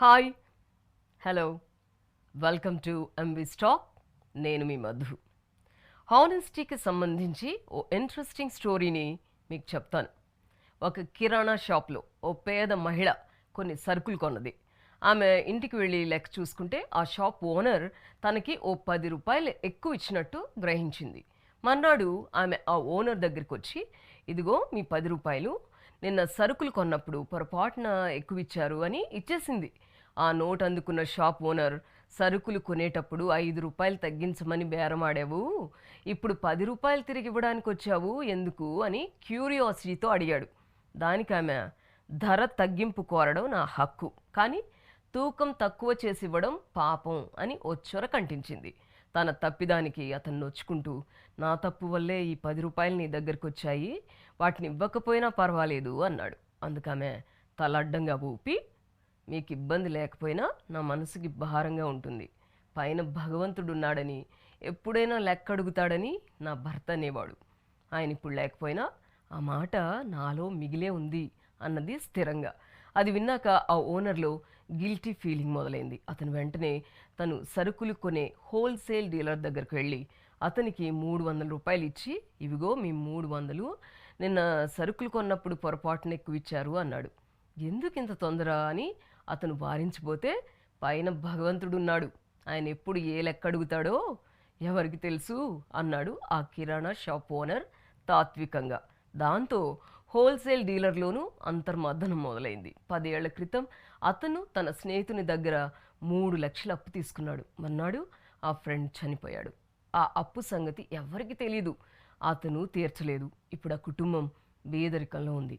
Hi hello welcome to MV stock నేను మీ మధు. హానెస్టీకి సంబంధించి ఓ ఇంట్రెస్టింగ్ స్టోరీని మీకు చెప్తాను. ఒక కిరాణా షాప్లో ఓ పేద మహిళ కొన్ని సరుకులు కొన్నది. ఆమె ఇంటికి వెళ్ళి లెక్క చూసుకుంటే ఆ షాప్ ఓనర్ తనకి ఓ పది రూపాయలు ఎక్కువ ఇచ్చినట్టు గ్రహించింది. మర్నాడు ఆమె ఆ ఓనర్ దగ్గరికి వచ్చి ఇదిగో మీ పది రూపాయలు నిన్న సరుకులు కొన్నప్పుడు పొరపాటున ఎక్కువ ఇచ్చారు అని ఇచ్చేసింది. ఆ నోట్ అందుకున్న షాప్ ఓనర్ సరుకులు కొనేటప్పుడు ఐదు రూపాయలు తగ్గించమని బేరమాడావు. ఇప్పుడు పది రూపాయలు తిరిగి ఇవ్వడానికి వచ్చావు ఎందుకు? అని క్యూరియాసిటీతో అడిగాడు. దానికి ఆమె ధర తగ్గింపు కోరడం నా హక్కు కానీ తూకం తక్కువ చేసి ఇవ్వడం పాపం అని ఒచ్చొర కంటించింది. తన తప్పిదానికి అతను నొచ్చుకుంటూ నా తప్పు వల్లే ఈ పది రూపాయలు నీ దగ్గరికి వచ్చాయి వాటిని ఇవ్వకపోయినా పర్వాలేదు అన్నాడు. అందుకమే తలడ్డంగా ఊపి మీకు ఇబ్బంది లేకపోయినా నా మనసుకి భారంగా ఉంటుంది. పైన భగవంతుడు ఉన్నాడని ఎప్పుడైనా లెక్క అడుగుతాడని నా భర్త అనేవాడు. ఆయన ఇప్పుడు లేకపోయినా ఆ మాట నాలో మిగిలే ఉంది అన్నది స్థిరంగా. అది విన్నాక ఆ ఓనర్లో గిల్టీ ఫీలింగ్ మొదలైంది. అతను వెంటనే తను సరుకులు కొనే హోల్సేల్ డీలర్ దగ్గరికి వెళ్ళి అతనికి మూడు వందల రూపాయలు ఇచ్చి ఇవిగో మీ మూడు వందలు నిన్న సరుకులు కొన్నప్పుడు పొరపాటున ఎక్కువ ఇచ్చారు అన్నాడు. ఎందుకు ఇంత తొందర అని అతను వారించిపోతే పైన భగవంతుడున్నాడు. ఆయన ఎప్పుడు ఏ లెక్క అడుగుతాడో ఎవరికి తెలుసు అన్నాడు ఆ కిరాణా షాప్ ఓనర్ తాత్వికంగా. దాంతో హోల్సేల్ డీలర్లోనూ అంతర్మర్దనం మొదలైంది. పదేళ్ళ క్రితం అతను తన స్నేహితుని దగ్గర మూడు లక్షల అప్పు తీసుకున్నాడు. మన్నాడు ఆ ఫ్రెండ్ చనిపోయాడు. ఆ అప్పు సంగతి ఎవరికి తెలీదు. అతను తీర్చలేదు. ఇప్పుడు ఆ కుటుంబం బేదరికంలో ఉంది.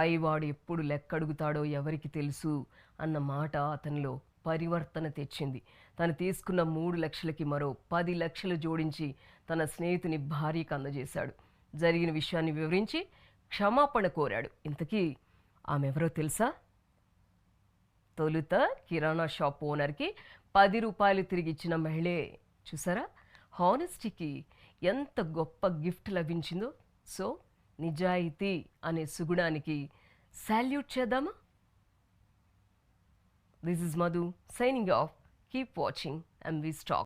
పైవాడు ఎప్పుడు లెక్కడుగుతాడో ఎవరికి తెలుసు అన్న మాట అతనిలో పరివర్తన తెచ్చింది. తను తీసుకున్న మూడు లక్షలకి మరో పది లక్షలు జోడించి తన స్నేహితుని భార్యకు అందజేశాడు. జరిగిన విషయాన్ని వివరించి క్షమాపణ కోరాడు. ఇంతకీ ఆమె ఎవరో తెలుసా? తొలుత కిరాణా షాప్ ఓనర్కి పది రూపాయలు తిరిగి ఇచ్చిన మహిళే. చూసారా? హానెస్టీకి ఎంత గొప్ప గిఫ్ట్ లభించిందో. సో నిజాయితీ అనే సుగుణానికి సాల్యూట్ చేద్దామా? This is Madhu signing off keep watching V stock